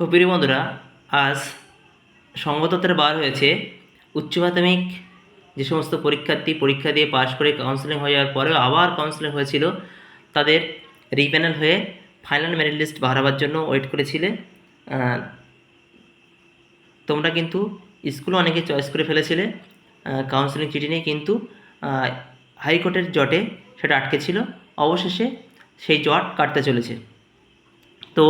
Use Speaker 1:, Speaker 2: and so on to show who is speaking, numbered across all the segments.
Speaker 1: তো প্রিয় বন্ধুরা, আজ সংবাদপত্রে বার হয়েছে উচ্চ মাধ্যমিক যে সমস্ত পরীক্ষার্থী পরীক্ষা দিয়ে পাশ করে কাউন্সেলিং হয়ে যাওয়ার পরেও আবার কাউন্সেলিং হয়েছিল, তাদের রিপ্যানেল হয়ে ফাইনাল মেরিট লিস্ট বাড়াবার জন্য ওয়েট করেছিলে। তোমরা কিন্তু স্কুলে অনেকে চয়েস করে ফেলেছিলে। কাউন্সেলিং চিঠি নিয়ে কিন্তু হাইকোর্টের জটে সেটা আটকে ছিল। অবশেষে সেই জট কাটতে চলেছে। তো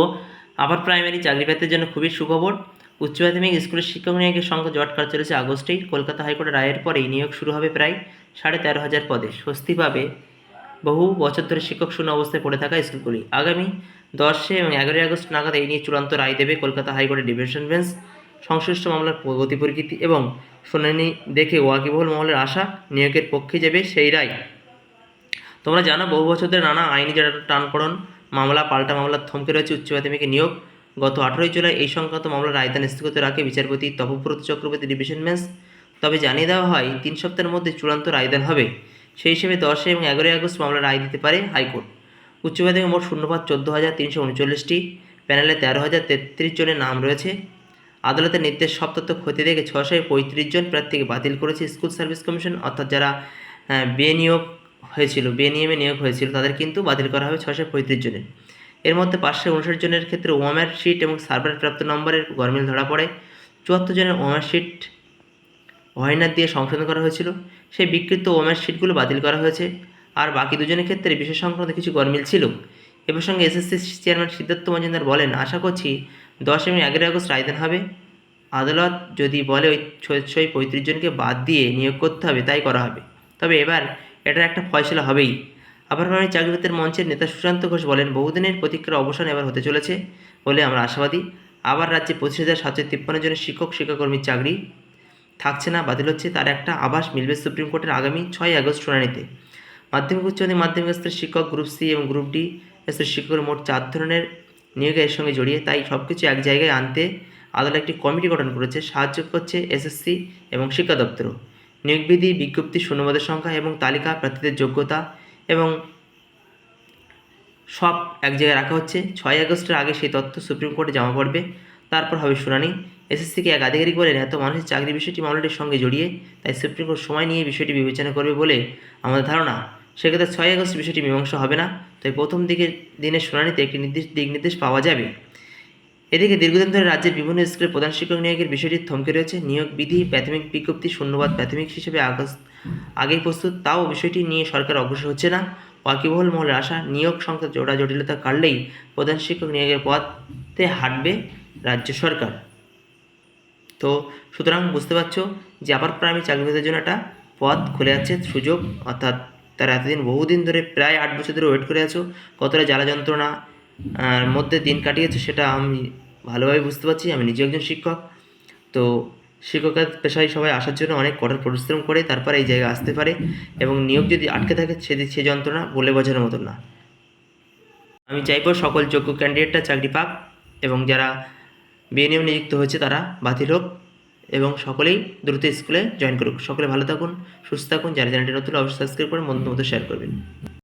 Speaker 1: আবার প্রাইমারি চাকরি পেতে জন্য খুবই সুখবর। উচ্চ মাধ্যমিক স্কুলের শিক্ষক নিয়োগের সংখ্যা জট কাট চলেছে আগস্টেই। কলকাতা হাইকোর্টের রায়ের পরেই নিয়োগ শুরু হবে প্রায় সাড়ে তেরো হাজার পদে। স্বস্তি পাবে বহু বছর ধরে শিক্ষক শূন্য অবস্থায় পড়ে থাকা স্কুলগুলি। আগামী দশে এবং এগারোই আগস্ট নাগাদ এই নিয়ে চূড়ান্ত রায় দেবে কলকাতা হাইকোর্টের ডিভিশন বেঞ্চ। সংশ্লিষ্ট মামলার গতি প্রকৃতি এবং শুনানি দেখে ওয়াকিবহুল মহলের আশা নিয়োগের পক্ষে যাবে সেই রায়। তোমরা জানো বহু বছর ধরে নানা আইনি টানকরণ মামলা, পাল্টা মামলার থমকে রয়েছে উচ্চ মাধ্যমিকে নিয়োগ। গত আঠেরোই জুলাই এই সংক্রান্ত মামলার রায়দান স্থগিত রাখে বিচারপতি তপব্রত চক্রবর্তী ডিভিশন বেঞ্চ। তবে জানিয়ে দেওয়া হয়, তিন সপ্তাহের মধ্যে চূড়ান্ত রায়দান হবে। সেই হিসেবে দশে এবং এগারোই আগস্ট মামলা রায় দিতে পারে হাইকোর্ট। উচ্চ মাধ্যমিক মোট শূন্যপাত চোদ্দ হাজার তিনশো উনচল্লিশটি। প্যানেলে তেরো হাজার তেত্রিশ জনের নাম রয়েছে। আদালতের নির্দেশ সপ্তাহ ক্ষতি দেখে ছশো পঁয়ত্রিশ জন প্রার্থীকে বাতিল করেছে স্কুল সার্ভিস কমিশন। অর্থাৎ যারা বেনিয়োগ হয়েছিল বেনিয়মে নিয়োগ হয়েছিল, তাদের কিন্তু বাতিল করা হবে ছশো পঁয়ত্রিশ জনের। এর মধ্যে পাঁচশো উনষাট জনের ক্ষেত্রে ওয়ামার শিট এবং সার্ভার প্রাপ্ত নম্বরের গরমিল ধরা পড়ে। চুয়াত্তর জনের ওয়ামার শিট ভয়নার দিয়ে সংশোধন করা হয়েছিল। সেই বিকৃত ওয়ামার শিটগুলো বাতিল করা হয়েছে। আর বাকি দুজনের ক্ষেত্রে বিষয় সংক্রান্ত কিছু গরমিল ছিল। এ প্রসঙ্গে এসএসসি চেয়ারম্যান সিদ্ধার্থ মজুমদার বলেন, আশা করছি দশ এবং এগারোই আগস্ট রায়দান হবে। আদালত যদি বলে ওই ছয় পঁয়ত্রিশ জনকে বাদ দিয়ে নিয়োগ করতে হবে, তাই করা হবে। তবে এবার এটার একটা ফয়সলা হবেই। আবার প্রাণী মঞ্চের নেতা সুশান্ত ঘোষ বলেন, বহুদিনের প্রতিক্রিয়ার অবসান এবার হতে চলেছে বলে আমরা আশাবাদী। আবার রাজ্যে পঁচিশ হাজার সাতশো তিপ্পান্ন জনের শিক্ষক, শিক্ষাকর্মীর চাকরি থাকছে না, বাতিল হচ্ছে তার একটা আভাস মিলবে সুপ্রিম কোর্টের আগামী ছয় আগস্ট শুনানিতে। মাধ্যমিক, উচ্চ মাধ্যমিক স্তরের শিক্ষক গ্রুপ সি এবং গ্রুপ ডি স্তরের শিক্ষকের মোট চার ধরনের নিয়োগের এর সঙ্গে জড়িয়ে, তাই সব কিছু এক জায়গায় আনতে আদালত একটি কমিটি গঠন করেছে। সাহায্য করছে এসএসসি এবং শিক্ষা দপ্তরও। নিয়োগবিধি, বিজ্ঞপ্তি, শূন্যপদের সংখ্যা এবং তালিকা, প্রার্থীদের যোগ্যতা এবং সব এক জায়গায় রাখা হচ্ছে। ছয় আগস্টের আগে সেই তথ্য সুপ্রিম কোর্টে জমা পড়বে। তারপর হবে শুনানি। এসএসসিকে এক আধিকারিক বলেন, এত মানুষের চাকরি বিষয়টি মামলাটির সঙ্গে জড়িয়ে, তাই সুপ্রিম কোর্ট সময় নিয়ে বিষয়টি বিবেচনা করবে বলে আমাদের ধারণা। সেক্ষেত্রে ছয় আগস্ট বিষয়টি মীমাংসা হবে না। তাই প্রথম দিকে দিনের শুনানিতে একটি নির্দিষ্ট দিক নির্দেশ পাওয়া যাবে। এদিকে দীর্ঘদিন ধরে রাজ্যের বিভিন্ন স্কুলের প্রধান শিক্ষক নিয়োগের বিষয়টি থমকে রয়েছে। নিয়োগ বিধি, প্রাথমিক বিজ্ঞপ্তি, শূন্যবাদ, প্রাথমিক হিসেবে আগস্ট, আগেই প্রস্তুত। তাও বিষয়টি নিয়ে সরকার অগ্রসর হচ্ছে না। ওয়াকিবহল মহলের আশা, নিয়োগ সংখ্যা জোড়া জটিলতা কাটলেই প্রধান শিক্ষক নিয়োগের পথে হাঁটবে রাজ্য সরকার। তো সুতরাং বুঝতে পারছ যে আবার প্রাইমারি চাকরিদের জন্য একটা পথ খুলে যাচ্ছে, সুযোগ। অর্থাৎ তারা এতদিন বহুদিন ধরে প্রায় আট বছর ধরে ওয়েট করে আছো। কতটা জ্বালা যন্ত্রণা মধ্যে দিন কাটিয়েছে সেটা আমি ভালোভাবে বুঝতে পারছি, আমি নিজে একজন শিক্ষক। তো শিক্ষকের পেশায় সবাই আসার জন্য অনেক কঠোর পরিশ্রম করে, তারপরে এই জায়গায় আসতে পারে এবং নিয়োগ যদি আটকে থাকে সে সে যন্ত্রণা বলে বোঝানোর মতন না। আমি চাইব সকল যোগ্য ক্যান্ডিডেটরা চাকরি পাক এবং যারা বিএনএম নিযুক্ত হয়েছে তারা বাতিল হোক এবং সকলেই দ্রুত স্কুলে জয়েন করুক। সকলে ভালো থাকুন, সুস্থ থাকুন, যারা চ্যানেলটি নতুন অবশ্যই সাবস্ক্রাইব করে বন্ধুদের মতো শেয়ার করবেন।